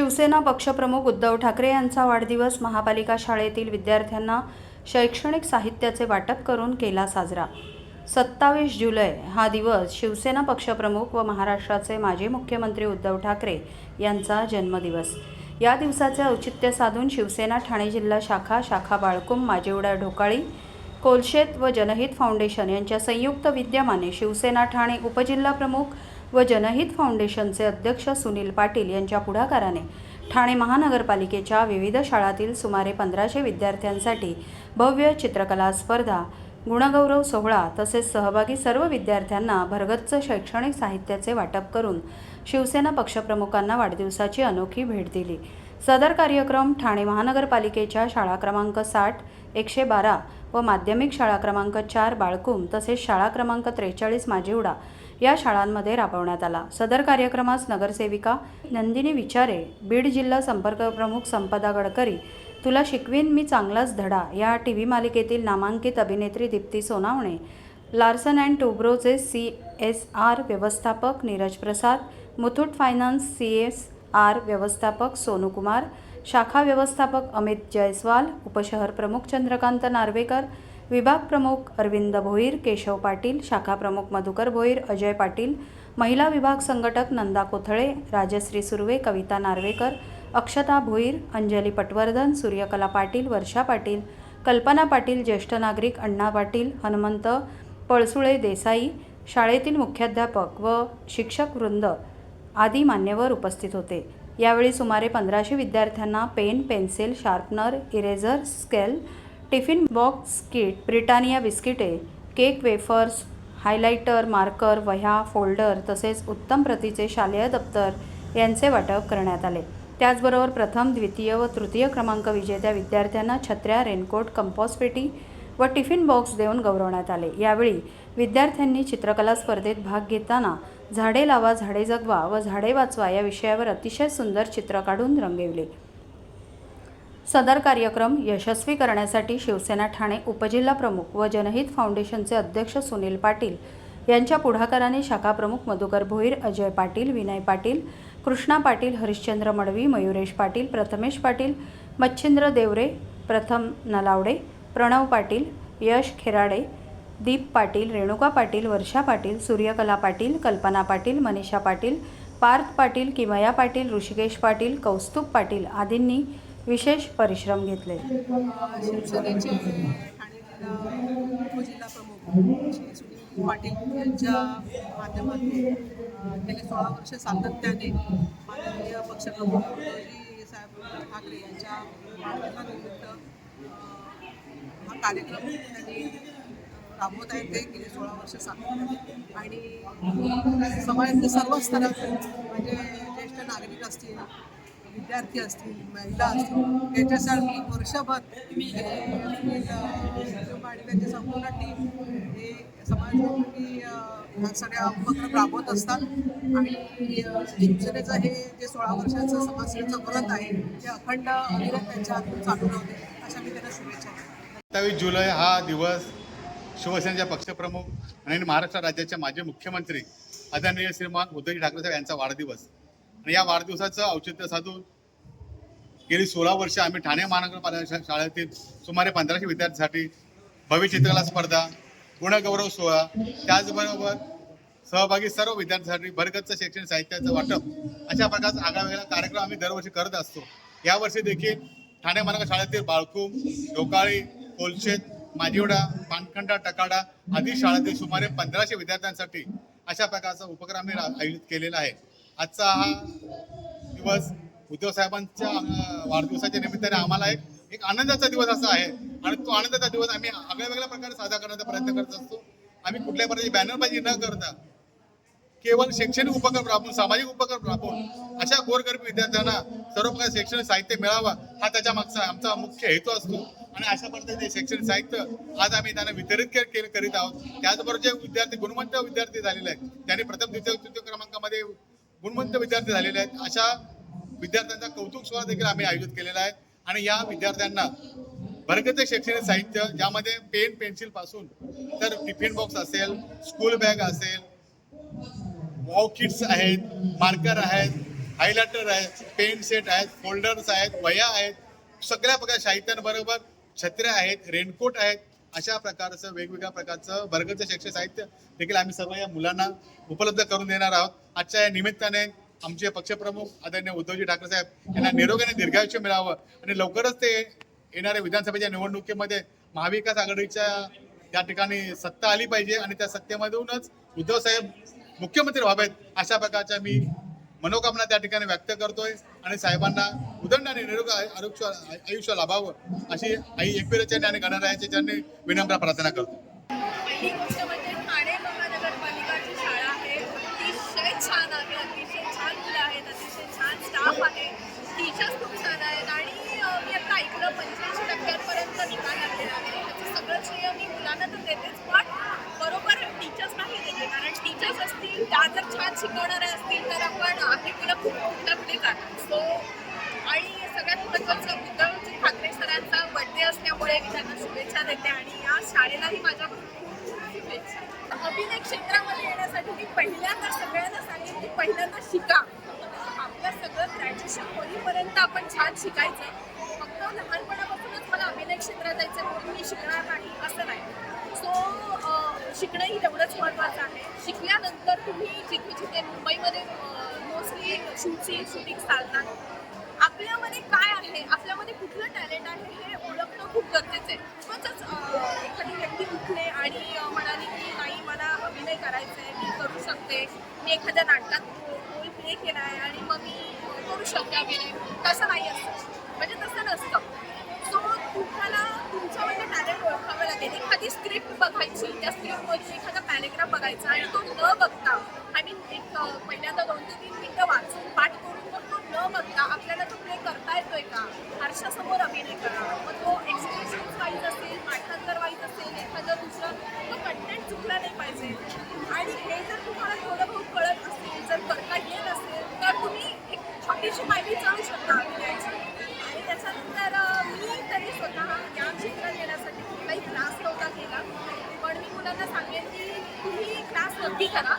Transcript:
शिवसेना पक्षप्रमुख उद्धव ठाकरे यांचा वाढदिवस महापालिका शाळेतील विद्यार्थ्यांना शैक्षणिक साहित्याचे वाटप करून केला साजरा. सत्तावीस जुलै हा दिवस शिवसेना पक्षप्रमुख व महाराष्ट्राचे माजी मुख्यमंत्री उद्धव ठाकरे यांचा जन्मदिवस. या दिवसाचे औचित्य साधून शिवसेना ठाणे जिल्हा शाखा शाखा बाळकुम माजिवडा ढोकाळी कोलशेत व जनहित फाउंडेशन यांच्या संयुक्त विद्यमाने शिवसेना ठाणे उपजिल्हा प्रमुख व जनहित फाउंडेशनचे अध्यक्ष सुनील पाटील यांच्या पुढाकाराने ठाणे महानगरपालिकेच्या विविध शाळातील सुमारे पंधराशे विद्यार्थ्यांसाठी भव्य चित्रकला स्पर्धा गुणगौरव सोहळा तसेच सहभागी सर्व विद्यार्थ्यांना भरगच्च शैक्षणिक साहित्याचे वाटप करून शिवसेना पक्षप्रमुखांना वाढदिवसाची अनोखी भेट दिली. सदर कार्यक्रम ठाणे महानगरपालिकेच्या शाळा क्रमांक साठ एकशे बारा व माध्यमिक शाळा क्रमांक चार बाळकुम तसेच शाळा क्रमांक त्रेचाळीस माजिवडा या शाळांमध्ये राबवण्यात आला. सदर कार्यक्रमास नगरसेविका नंदिनी विचारे बीड जिल्हा संपर्क प्रमुख संपदा गडकरी तुला शिकवीन मी चांगलाच धडा या टी व्ही मालिकेतील नामांकित अभिनेत्री दीप्ती सोनावणे लार्सन अँड टुब्रोचे सी एस आर व्यवस्थापक Neeraj Prasad Muthoot finance C S R व्यवस्थापक सोनू कुमार शाखा व्यवस्थापक अमित जयस्वाल उपशहर प्रमुख चंद्रकांत नार्वेकर विभाग प्रमुख अरविंद भोईर केशव पाटील शाखा प्रमुख मधुकर भोईर अजय पाटील महिला विभाग संघटक नंदा कोथळे राजश्री सुर्वे कविता नार्वेकर अक्षता भोईर अंजली पटवर्धन सूर्यकला पाटील वर्षा पाटील कल्पना पाटील ज्येष्ठ नागरिक अण्णा पाटील हनुमंत पळसुळे देसाई शाळेतील मुख्याध्यापक व शिक्षक वृंद आदी मान्यवर उपस्थित होते. यावेळी सुमारे पंधराशे विद्यार्थ्यांना pen pencil sharpener eraser scale tiffin box kit Britannia बिस्किटे केक वेफर्स हायलायटर मार्कर वह्या फोल्डर तसेच उत्तम प्रतीचे शालेय दप्तर यांचे वाटप करण्यात आले. त्याचबरोबर प्रथम द्वितीय व तृतीय क्रमांक विजेत्या विद्यार्थ्यांना छत्र्या रेनकोट कंपॉस पेटी व टिफिन बॉक्स देऊन गौरवण्यात आले. यावेळी विद्यार्थ्यांनी चित्रकला स्पर्धेत भाग घेताना झाडे लावा झाडे जगवा व झाडे वाचवा या विषयावर अतिशय सुंदर चित्र काढून रंगविले. सदर कार्यक्रम यशस्वी करण्यासाठी शिवसेना ठाणे उपजिल्हा प्रमुख व जनहित फाउंडेशनचे अध्यक्ष सुनील पाटील यांच्या पुढाकाराने शाखा प्रमुख मधुकर भोईर अजय पाटील विनय पाटील कृष्णा पाटील हरिश्चंद्र मडवी मयुरेश पाटील प्रथमेश पाटील मच्छिंद्र देवरे प्रथम नलावडे प्रणव पाटील यश खेराडे दीप पाटील रेणुका पाटील वर्षा पाटील सूर्यकला पाटील कल्पना पाटील मनीषा पाटील पार्थ पाटील किमया पाटील ऋषिकेश पाटील कौस्तुभ पाटील आदींनी विशेष परिश्रम घेतले. पाटील यांच्या माध्यमातून गेले सोळा वर्ष सातत्याने माननीय पक्षप्रमुख साहेब ठाकरे यांच्या वाढदिवसानिमित्त हा कार्यक्रम त्यांनी राबवत आहेत ते गेले सोळा वर्ष सातत्याने आणि समाजातले सर्व स्तरातून म्हणजे ज्येष्ठ नागरिक असतील विद्यार्थी असतील महिला असतील त्याच्यासाठी वर्षभर हे आणि त्यांची संपूर्ण टीम हे समाजोपयोगी ह्या सगळ्या उपक्रम राबवत असतात. आणि शिवसेनेचं हे जे सोळा वर्षाचं समाजसेवेचं व्रत आहे ते अखंड अविरत त्यांच्या हातून चालू राहते अशा मी त्यांना शुभेच्छा सत्तावीस जुलै हा दिवस शिवसेनेच्या पक्षप्रमुख आणि महाराष्ट्र राज्याचे माजी मुख्यमंत्री आदरणीय श्रीमान उद्धवजी ठाकरे साहेब यांचा वाढदिवस. आणि या वाढदिवसाचं औचित्य साधून गेली सोळा वर्ष आम्ही ठाणे महानगरपालिका शाळेतील सुमारे पंधराशे विद्यार्थ्यांसाठी भव्य चित्रकला स्पर्धा गुणगौरव सोहळा त्याचबरोबर सहभागी सर्व विद्यार्थ्यांसाठी भरगच्च शैक्षणिक साहित्याचं वाटप अशा प्रकारचा आगळा वेगळा कार्यक्रम आम्ही दरवर्षी करत असतो. यावर्षी देखील ठाणे महानगर शाळेतील बाळकूम डोकाळी कोलशेत माजिवडा पानखंडा टकाडा आदी शाळेतील सुमारे पंधराशे विद्यार्थ्यांसाठी अशा प्रकारचा उपक्रम आम्ही आयोजित केलेला आहे. आजचा हा दिवस उद्धव साहेबांच्या वाढदिवसाच्या निमित्ताने आम्हाला एक एक आनंदाचा दिवस असा आहे. आणि तो आनंदाचा दिवस आम्ही आगळ्या वेगळ्या प्रकारे साजरा करण्याचा प्रयत्न करत असतो. आम्ही कुठल्याही प्रकारची बॅनरबाजी न करता केवळ शैक्षणिक उपक्रम राबवून सामाजिक उपक्रम राबवून अशा गोरगरीब विद्यार्थ्यांना सर्व प्रकार शैक्षणिक साहित्य मिळावा हा त्याच्या मागचा आमचा मुख्य हेतू असतो. आणि अशा पद्धतीने शैक्षणिक साहित्य आज आम्ही त्यांना वितरित के- करीत आहोत. त्याचबरोबर जे विद्यार्थी गुणवंत विद्यार्थी झालेले आहेत त्यांनी प्रथम द्वितीय तृतीय क्रमांकामध्ये गुणवंत विद्यार्थी झालेले आहेत. अशा विद्यार्थ्यांचा कौतुक सोहळा देखील आम्ही आयोजित केलेला आहे. आणि या विद्यार्थ्यांना भरगत शैक्षणिक साहित्य ज्यामध्ये पेन पेन्सिलपासून तर टिफिन बॉक्स असेल स्कूल बॅग असेल वॉव किट्स आहेत मार्कर आहेत हायलायटर आहेत पेन सेट आहेत फोल्डर्स आहेत वह्या आहेत. सगळ्या प्रकार साहित्यांबरोबर छत्र्या आहेत रेनकोट आहेत. अशा प्रकारचं वेगवेगळ्या प्रकारचं वर्गाचं शैक्षणिक साहित्य देखील आम्ही सर्व या मुलांना उपलब्ध करून देणार आहोत. आजच्या या निमित्ताने आमचे पक्षप्रमुख आदरणीय उद्धवजी ठाकरे साहेब यांना निरोगाने दीर्घायुष्य मिळावं आणि लवकरच ते येणाऱ्या विधानसभेच्या निवडणुकीमध्ये महाविकास आघाडीच्या त्या ठिकाणी सत्ता आली पाहिजे आणि त्या सत्तेमधूनच उद्धव साहेब मुख्यमंत्री व्हावेत अशा प्रकारच्या मी मनोकामना त्या ठिकाणी व्यक्त करतोय. आणि साहेबांना उदंड आणि निरोग आरोग्य आयुष्य लाभावं अशी आई एकविराच्या आणि गणरायाच्या त्यांनी विनम्र प्रार्थना करतो. पहिली गोष्ट म्हणजे ठाणे महानगरपालिकाची शाळा आहे. अतिशय छान आहे अतिशय छान मुलं आहेत अतिशय छान स्टाफ आहे. टीचर्स खूप छान आहेत. आणि मी आता ऐकलं पंच्याऐंशी टक्क्यांपर्यंत निकाल लागलेला आहे त्याचं सगळं श्रेय मी मुलांना तर देतेच. पण बरोबर टीचर्सना टीचर्स असतील त्या जर छान शिकवणाऱ्या असतील तर आपण आपली मुलं खूप कुठल्या कुठे जातात सो आणि सगळ्यात महत्त्वाचं उद्धवजी ठाकरे सरांचा बर्थडे असल्यामुळे मी त्यांना शुभेच्छा देते आणि या शाळेलाही माझ्या खूप खूप शुभेच्छा. अभिनय क्षेत्रामध्ये येण्यासाठी मी पहिल्यांदा सगळ्यांना सांगेन की पहिल्यांदा शिका. आपलं सगळं ग्रॅज्युएशन होईपर्यंत आपण छान शिकायचं. फक्त लहानपणापासूनच मला अभिनय क्षेत्रात जायचं म्हणून मी शिकणार नाही असं नाही. सो शिकणंही तेवढंच महत्त्वाचं आहे. शिकल्यानंतर तुम्ही जिथे जिथे मुंबईमध्ये मोस्टली शूटची शूटिंग चालतात आपल्यामध्ये काय आहे? आपल्यामध्ये कुठलं टॅलेंट आहे हे ओळखणं खूप गरजेचं आहे. उगाचच, एखादी व्यक्ती उठले आणि म्हणाली की नाही मला अभिनय करायचा आहे मी करू शकते. मी एखाद्या नाटकात रोल प्ले केला आहे आणि मग मी करू शकते अभिनय. तसं नाही असतं. म्हणजे तसं नसतं. सो तुम्हाला तुमच्यामध्ये टॅलेंट ओळखावं लागेल. एखादी स्क्रिप्ट बघायची वाचायचा आणि तो न बघता आय मीन एक पहिल्यांदा दोन ते तीन मिनटं वाचून पाठ करून मग तो न बघता आपल्याला तो प्ले करता येतोय का? आरशासमोर अभिनय करा. मग तो एक्सप्रेशन वाईज असेल पाठांतर वाईज असेल एखादं दुसरं तो कंटेंट चुकला नाही पाहिजे. आणि हे जर तुम्हाला थोडं बहुत कळत असेल जर करता येत असेल तर तुम्ही एक छोटीशी माहिती जाऊ शकता अभिनयाची. आणि त्याच्यानंतर मी तरी स्वतः या क्षेत्रात येण्यासाठी कुठलाही क्लास नव्हता केला. पण मी मुलांना सांगेन की कुठलीही क्लास नक्की करा.